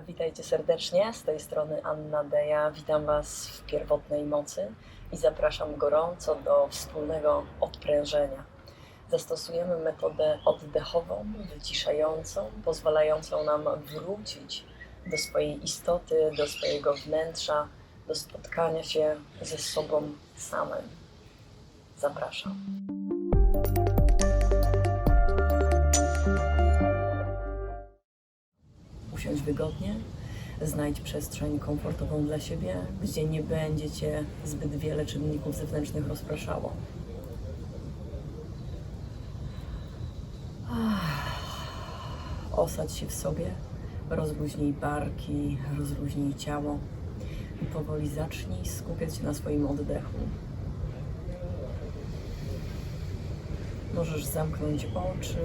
Witajcie serdecznie, z tej strony Anna Deja. Witam Was w pierwotnej mocy i zapraszam gorąco do wspólnego odprężenia. Zastosujemy metodę oddechową, wyciszającą, pozwalającą nam wrócić do swojej istoty, do swojego wnętrza, do spotkania się ze sobą samym. Zapraszam. Wygodnie, znajdź przestrzeń komfortową dla siebie, gdzie nie będzie cię zbyt wiele czynników zewnętrznych rozpraszało. Osadź się w sobie, rozluźnij barki, rozluźnij ciało i powoli zacznij skupiać się na swoim oddechu. Możesz zamknąć oczy,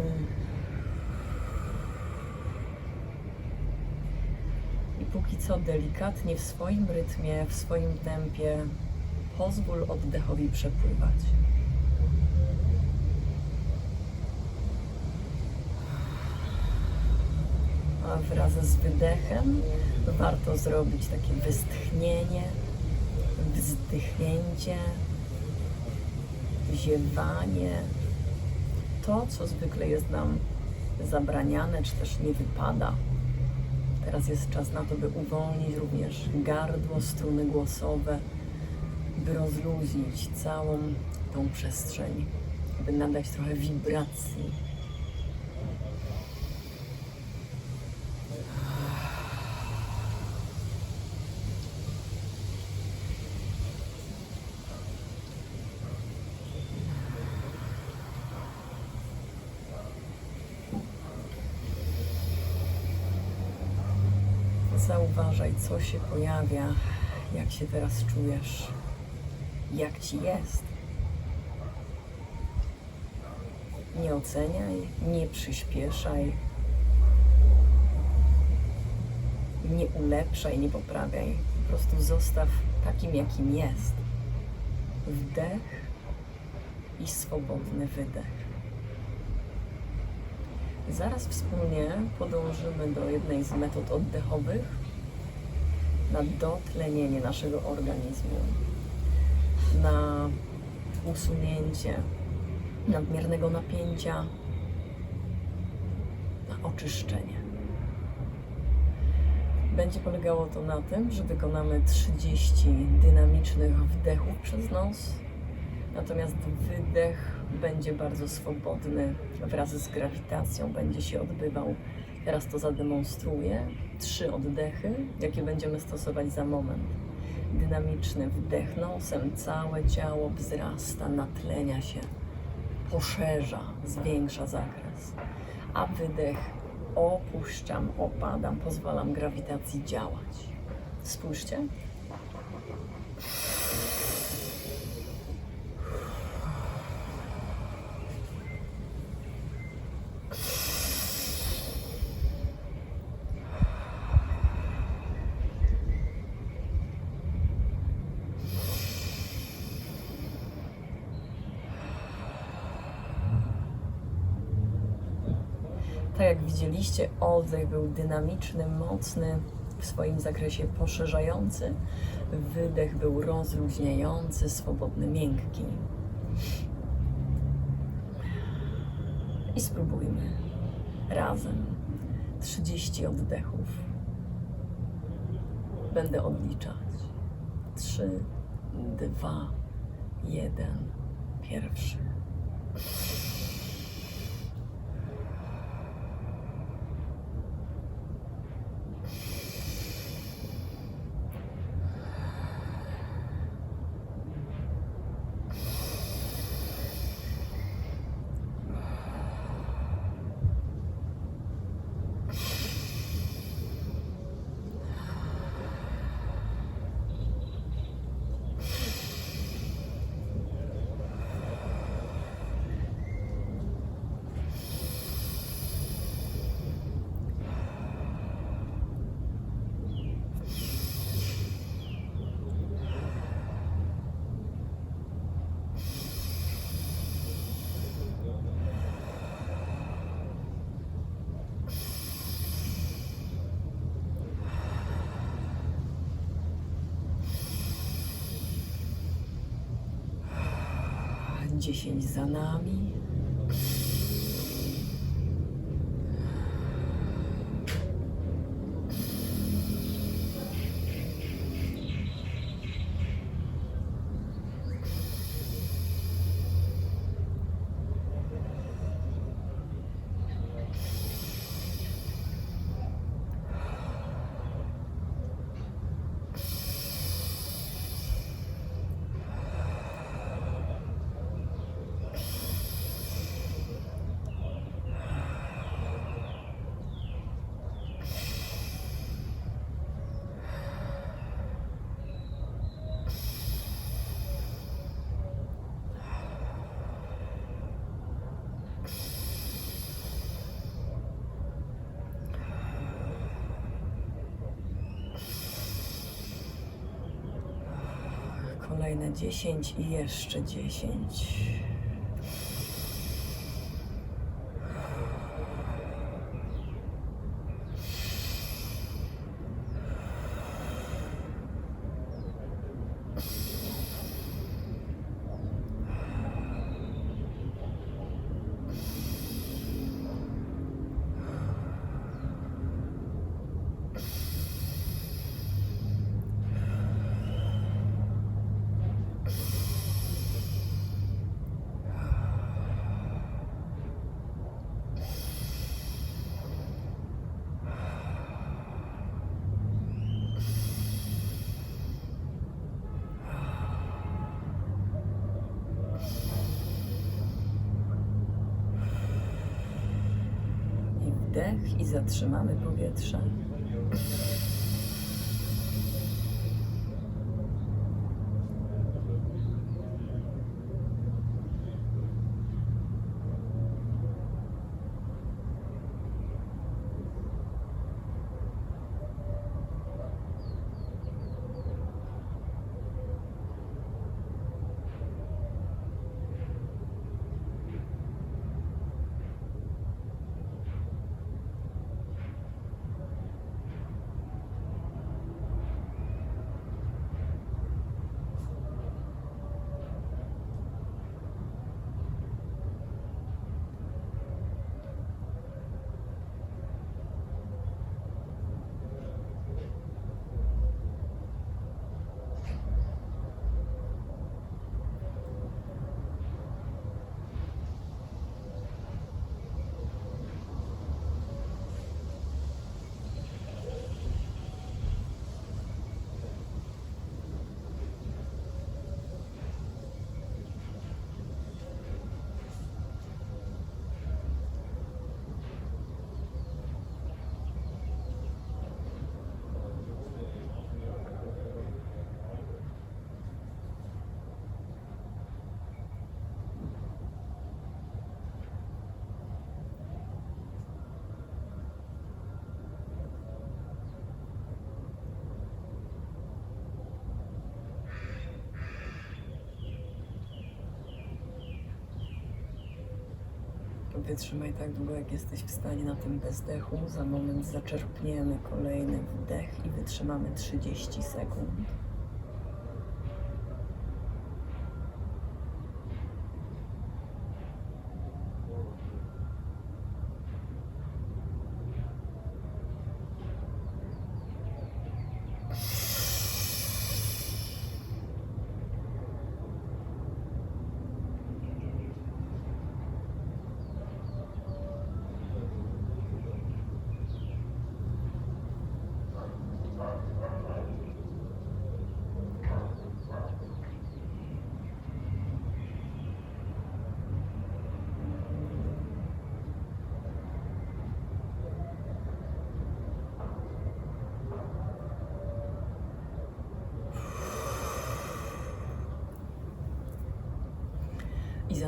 póki co delikatnie w swoim rytmie, w swoim tempie pozwól oddechowi przepływać. A wraz z wydechem warto zrobić takie westchnienie, wzdychnięcie, ziewanie. To, co zwykle jest nam zabraniane, czy też nie wypada Teraz jest czas na to, by uwolnić również gardło, struny głosowe, by rozluźnić całą tą przestrzeń, by nadać trochę wibracji. Zauważaj, co się pojawia, jak się teraz czujesz, jak ci jest. Nie oceniaj, nie przyspieszaj, nie ulepszaj, nie poprawiaj. Po prostu zostaw takim, jakim jest. Wdech i swobodny wydech. Zaraz wspólnie podążymy do jednej z metod oddechowych na dotlenienie naszego organizmu, na usunięcie nadmiernego napięcia, na oczyszczenie. Będzie polegało to na tym, że wykonamy 30 dynamicznych wdechów przez nos, natomiast wydech będzie bardzo swobodny wraz z grawitacją, będzie się odbywał. Teraz to zademonstruję. Trzy oddechy, jakie będziemy stosować za moment. Dynamiczny wdech nosem, całe ciało wzrasta, natlenia się, poszerza, zwiększa zakres. A wydech opuszczam, opadam, pozwalam grawitacji działać. Spójrzcie. Jak widzieliście, oddech był dynamiczny, mocny, w swoim zakresie poszerzający. Wydech był rozluźniający, swobodny, miękki. I spróbujmy razem 30 oddechów. Będę odliczać. 3, 2, 1. Pierwszy. 10 za nami. Kolejne 10 i jeszcze 10. wdech i zatrzymamy powietrze. Wytrzymaj tak długo, jak jesteś w stanie na tym bezdechu. Za moment zaczerpniemy kolejny wdech i wytrzymamy 30 sekund.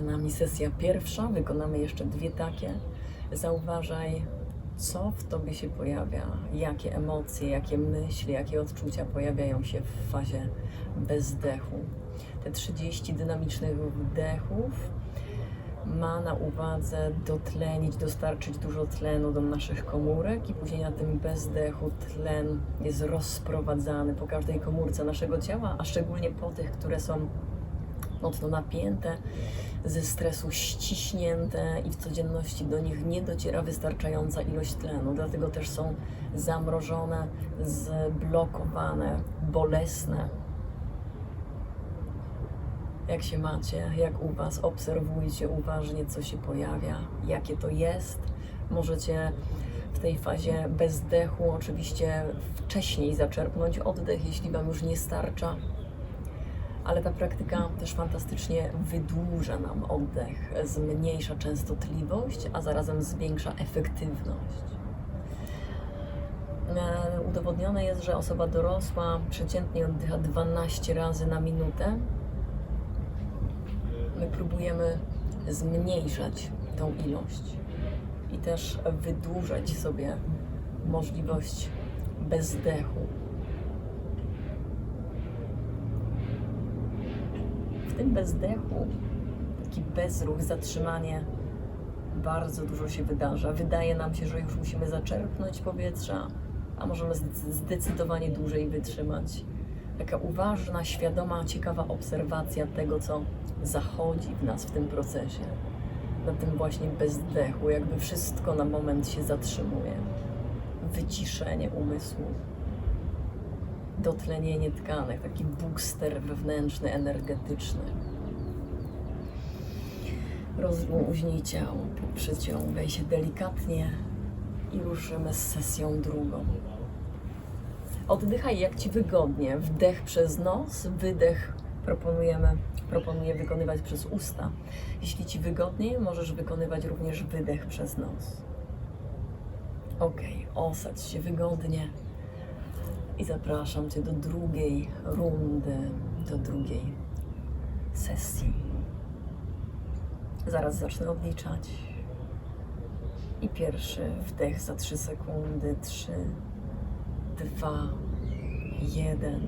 Za nami sesja pierwsza. Wykonamy jeszcze dwie takie. Zauważaj, co w tobie się pojawia, jakie emocje, jakie myśli, jakie odczucia pojawiają się w fazie bezdechu. Te 30 dynamicznych wdechów ma na uwadze dotlenić, dostarczyć dużo tlenu do naszych komórek i później na tym bezdechu tlen jest rozprowadzany po każdej komórce naszego ciała, a szczególnie po tych, które są mocno napięte, ze stresu ściśnięte i w codzienności do nich nie dociera wystarczająca ilość tlenu. Dlatego też są zamrożone, zblokowane, bolesne. Jak się macie, jak u Was, obserwujcie uważnie, co się pojawia, jakie to jest. Możecie w tej fazie bezdechu oczywiście wcześniej zaczerpnąć oddech, jeśli Wam już nie starcza. Ale ta praktyka też fantastycznie wydłuża nam oddech, zmniejsza częstotliwość, a zarazem zwiększa efektywność. E, Udowodnione jest, że osoba dorosła przeciętnie oddycha 12 razy na minutę. My próbujemy zmniejszać tą ilość i też wydłużać sobie możliwość bezdechu. Tym bezdechu, taki bezruch, zatrzymanie, bardzo dużo się wydarza. Wydaje nam się, że już musimy zaczerpnąć powietrza, a możemy zdecy- zdecydowanie dłużej wytrzymać. Taka uważna, świadoma, ciekawa obserwacja tego, co zachodzi w nas w tym procesie. Na tym właśnie bezdechu, jakby wszystko na moment się zatrzymuje. Wyciszenie umysłu, dotlenienie tkanek, taki booster wewnętrzny, energetyczny. Rozluźnij ciało, przyciągaj się delikatnie i ruszymy z sesją drugą. Oddychaj jak Ci wygodnie. Wdech przez nos, wydech proponujemy, proponuję wykonywać przez usta. Jeśli Ci wygodniej, możesz wykonywać również wydech przez nos. Ok, osadź się wygodnie i zapraszam Cię do drugiej rundy, do drugiej sesji. Zaraz zacznę odliczać. I pierwszy wdech za 3 sekundy. 3, 2, 1.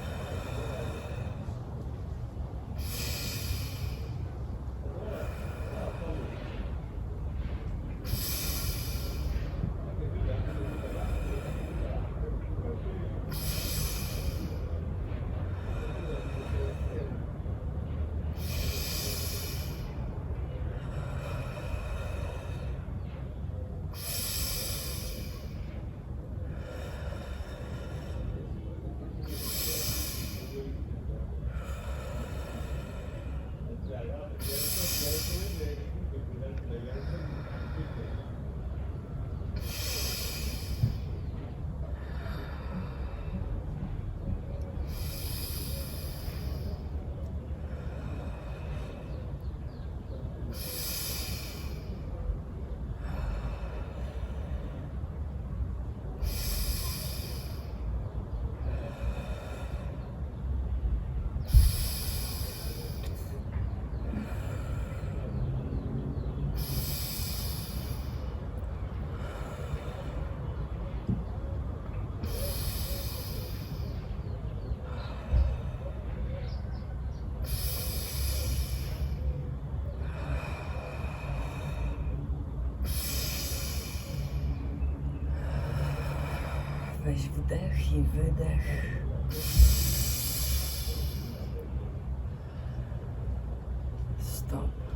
Weź wdech i wydech. Stop.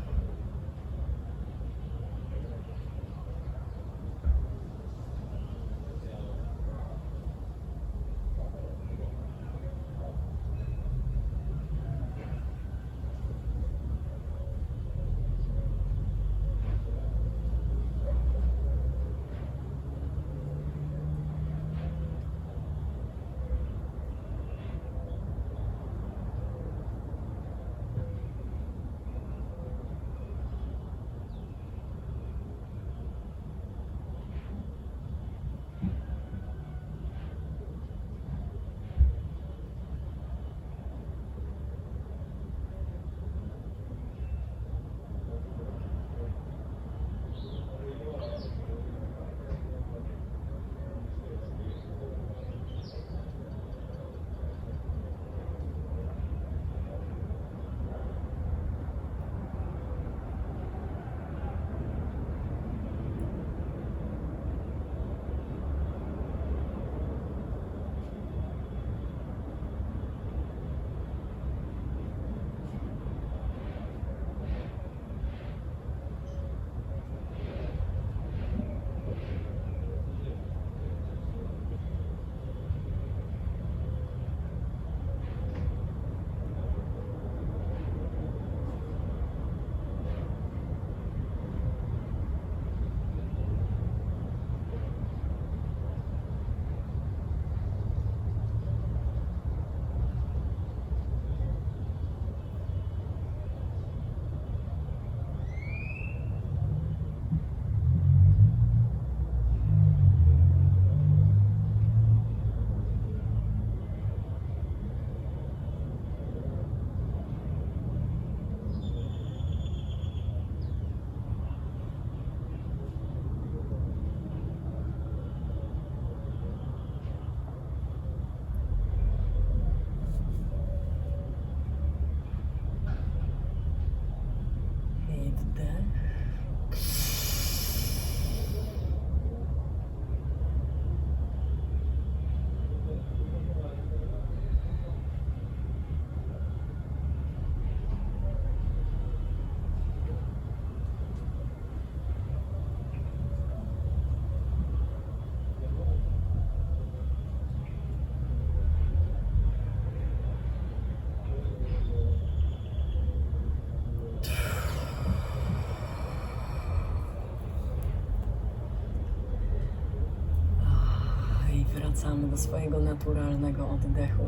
Wracamy do swojego naturalnego oddechu.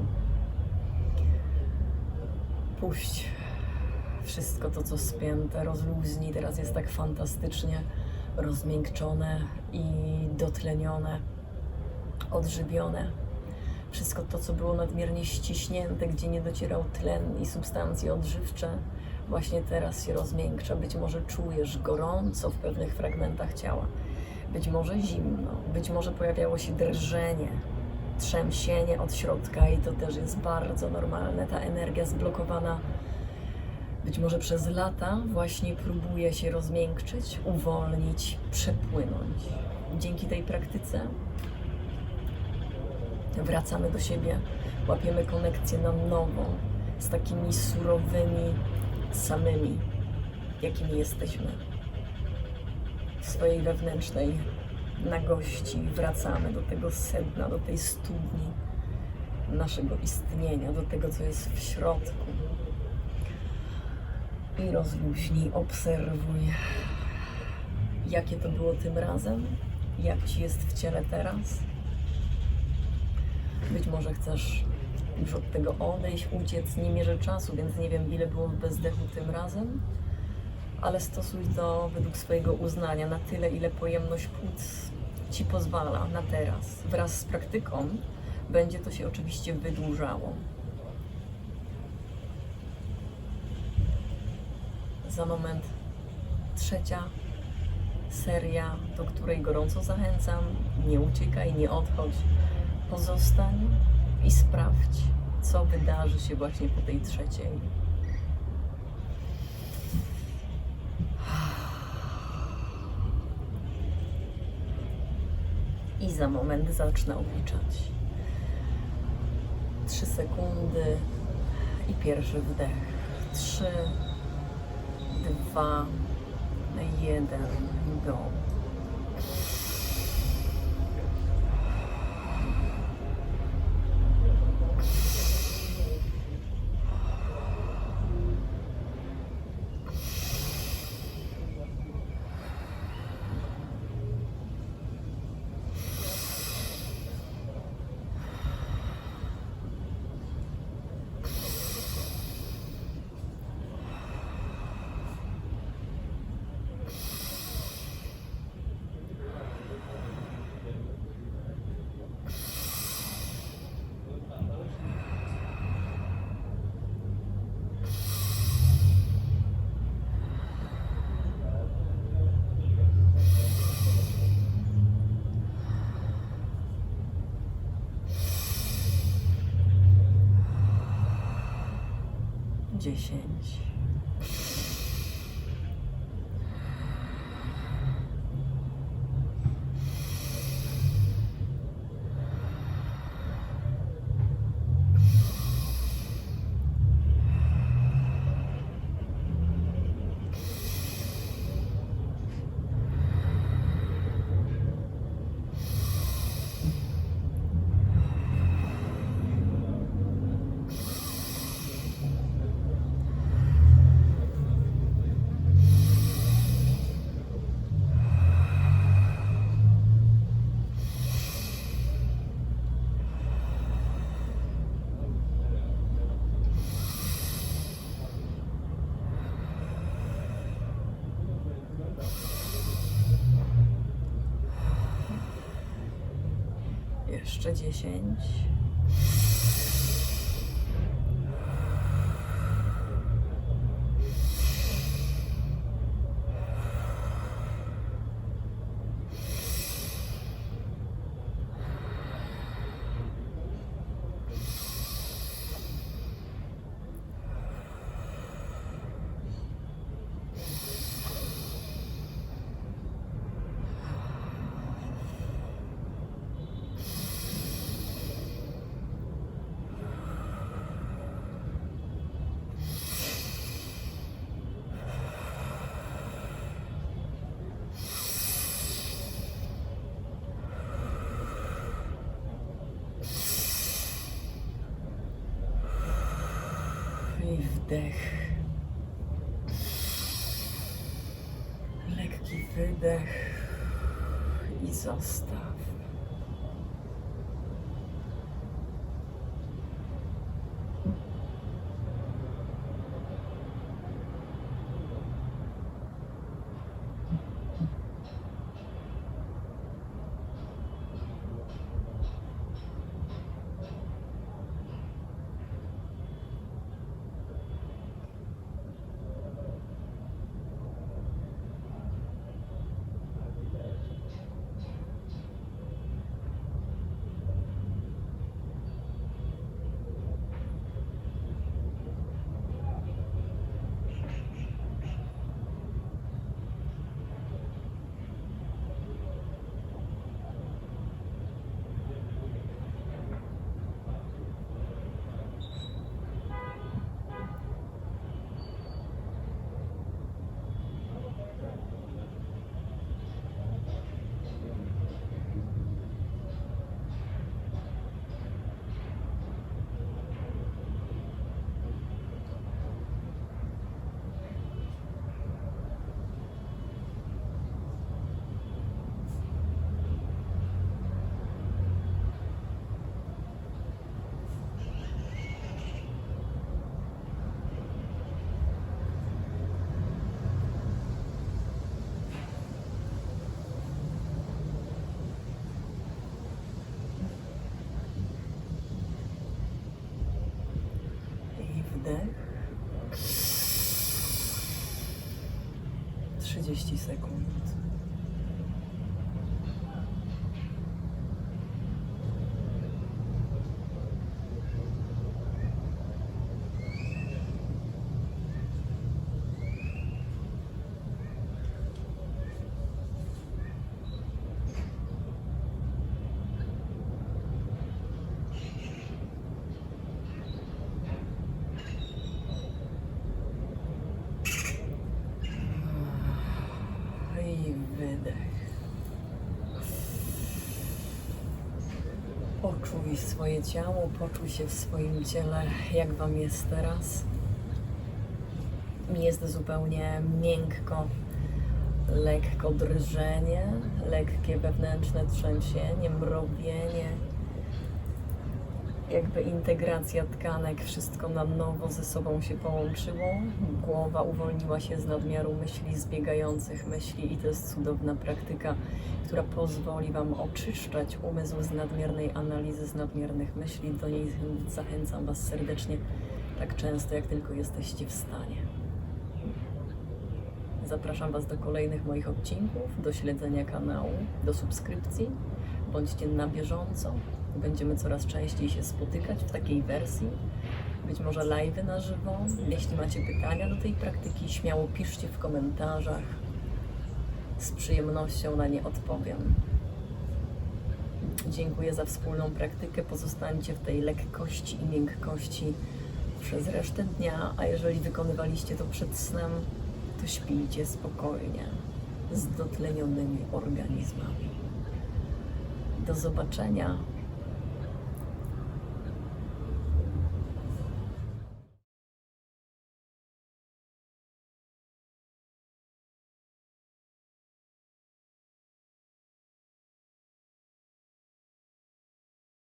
Puść wszystko to, co spięte, rozluźnij. Teraz jest tak fantastycznie rozmiękczone i dotlenione, odżywione. Wszystko to, co było nadmiernie ściśnięte, gdzie nie docierał tlen i substancje odżywcze, właśnie teraz się rozmiękcza. Być może czujesz gorąco w pewnych fragmentach ciała być może zimno, być może pojawiało się drżenie, trzęsienie od środka i to też jest bardzo normalne. Ta energia zblokowana być może przez lata właśnie próbuje się rozmiękczyć, uwolnić, przepłynąć. Dzięki tej praktyce wracamy do siebie, łapiemy konekcję na nowo z takimi surowymi samymi, jakimi jesteśmy swojej wewnętrznej nagości wracamy do tego sedna, do tej studni naszego istnienia, do tego, co jest w środku. I rozluźnij, obserwuj, jakie to było tym razem, jak ci jest w ciele teraz. Być może chcesz już od tego odejść, uciec, nie mierzę czasu, więc nie wiem, ile było w bezdechu tym razem ale stosuj to według swojego uznania na tyle, ile pojemność płuc ci pozwala na teraz. Wraz z praktyką będzie to się oczywiście wydłużało. Za moment trzecia seria, do której gorąco zachęcam. Nie uciekaj, nie odchodź. Pozostań i sprawdź, co wydarzy się właśnie po tej trzeciej. I za moment zacznę obliczać. Trzy sekundy i pierwszy wdech. Trzy, dwa, jeden, go. Dziesięć. Jeszcze dziesięć. Wdech. Lekki wydech i zostaw. I wdech. 30 sekund. I wydech. Poczuj swoje ciało, poczuj się w swoim ciele, jak Wam jest teraz. Mi jest zupełnie miękko, lekko drżenie, lekkie wewnętrzne trzęsienie, mrowienie, jakby integracja tkanek, wszystko na nowo ze sobą się połączyło. Głowa uwolniła się z nadmiaru myśli, zbiegających myśli, i to jest cudowna praktyka, która pozwoli Wam oczyszczać umysł z nadmiernej analizy, z nadmiernych myśli. Do niej zachęcam Was serdecznie, tak często jak tylko jesteście w stanie. Zapraszam Was do kolejnych moich odcinków, do śledzenia kanału, do subskrypcji. Bądźcie na bieżąco. Będziemy coraz częściej się spotykać w takiej wersji. Być może live na żywo. Jeśli macie pytania do tej praktyki, śmiało piszcie w komentarzach. Z przyjemnością na nie odpowiem. Dziękuję za wspólną praktykę. Pozostańcie w tej lekkości i miękkości przez resztę dnia, a jeżeli wykonywaliście to przed snem, to śpijcie spokojnie z dotlenionymi organizmami. Do zobaczenia